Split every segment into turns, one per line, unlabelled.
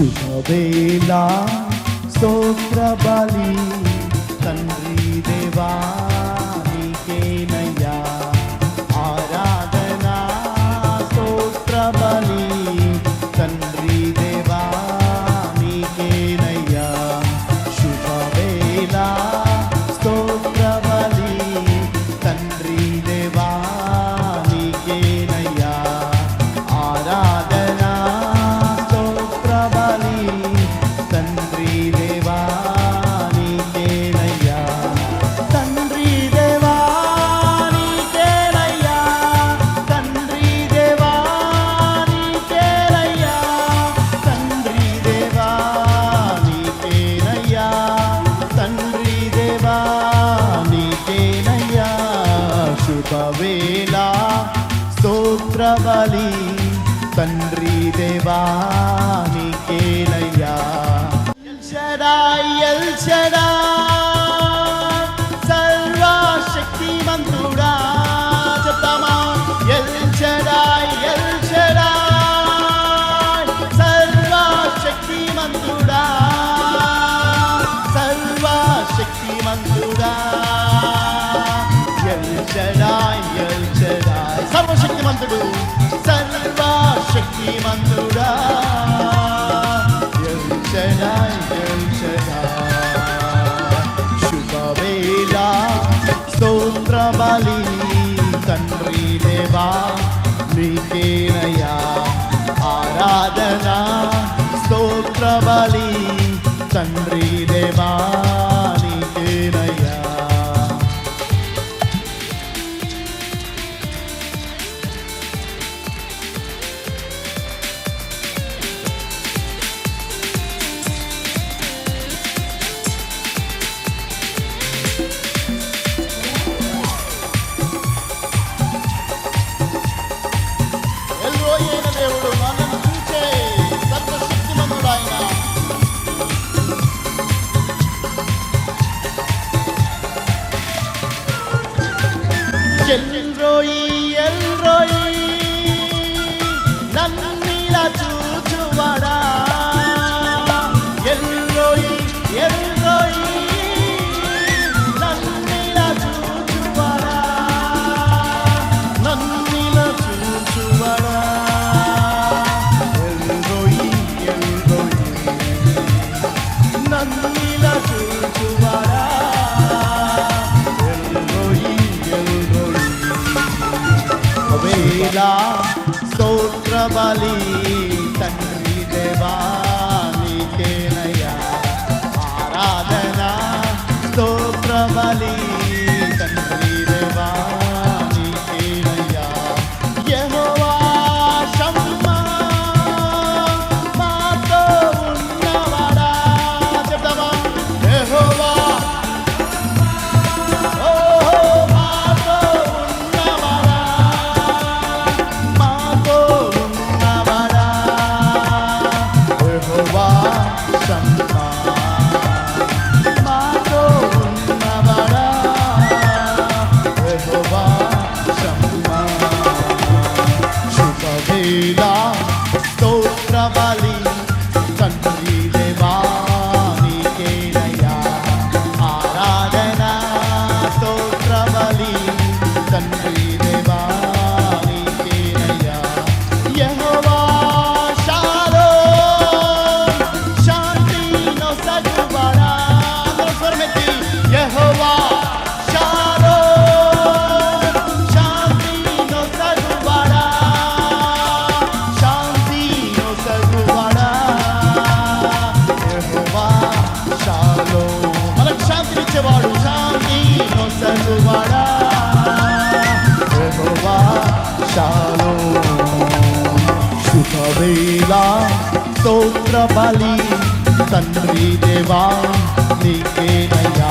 శుభవేళ స్తోత్ర బలి తండ్రి దేవా. కావాలి తండ్రి దేవా నీకేనయ్యా. షడాయ్ ఎల్ షడా. సర్వశక్తిమంతుడా. the groove. சென்றோய் मेरा सोत्र बली तंत्री देवानी के नया आराधना सोत्र बली देवा स्त्रोत्र बली तंत्री देवा निकेनया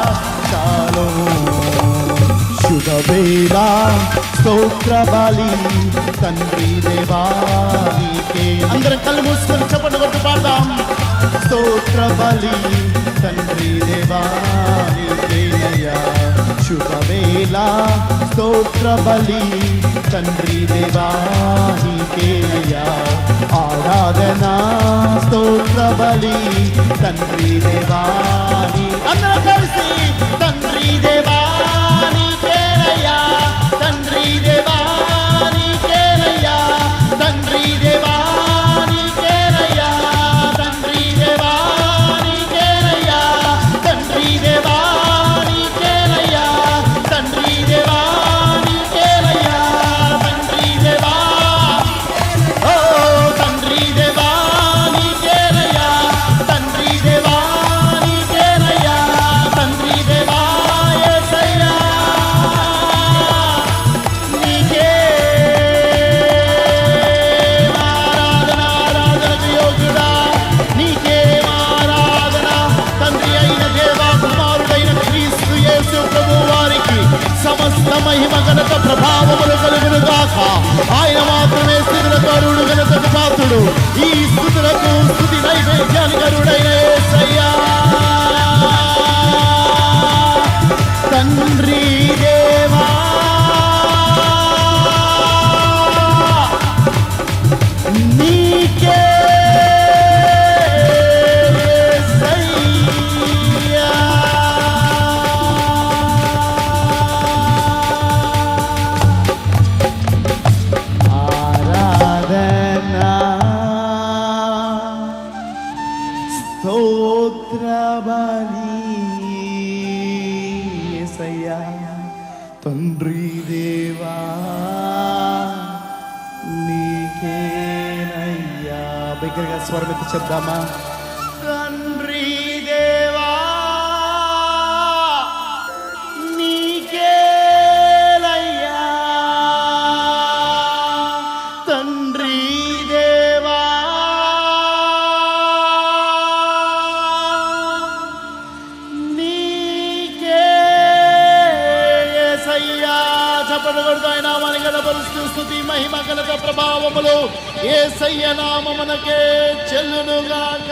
యెహోవా శుభవేళ స్తోత్ర బలి తండ్రి దేవానికే అందరం కళ్ళు మూసుకొని చెప్పండి కొట్టు పాడదాం. స్తోత్ర బలి తండ్రి దేవానికేనయ్యా శుభవేళ స్తోత్ర బలి. తండ్రి దేవానికేనయ్యా ఆరాధన. స్తోత్ర బలి. తండ్రి దేవాని అందరూ కలిసి తండ్రి దేవానికేనయ్యా మహిమ ఘనత ప్రభావములు కలుగును గాక. ఆయన మాత్రమే స్థితుల తరుడు ఘనతకు పాత్రుడు ఈ స్థుతులకు స్థుతి నైవేద్యాన్ని గరుడైన యేసయ్యా తండ్రి దగ్గరగా బిగ్గరగా స్వరమెత్తి చెప్దామా? తండ్రి దేవా నీకేలయ్యా తండ్రి దేవా నీకేసయ్యా యేసయ్యా కొడుతూ ఆయన నామాన్ని పరిస్థితి మహిమ కనుక ప్రభావములు ఏసయ్య నామమునకే చెల్లునుగాక.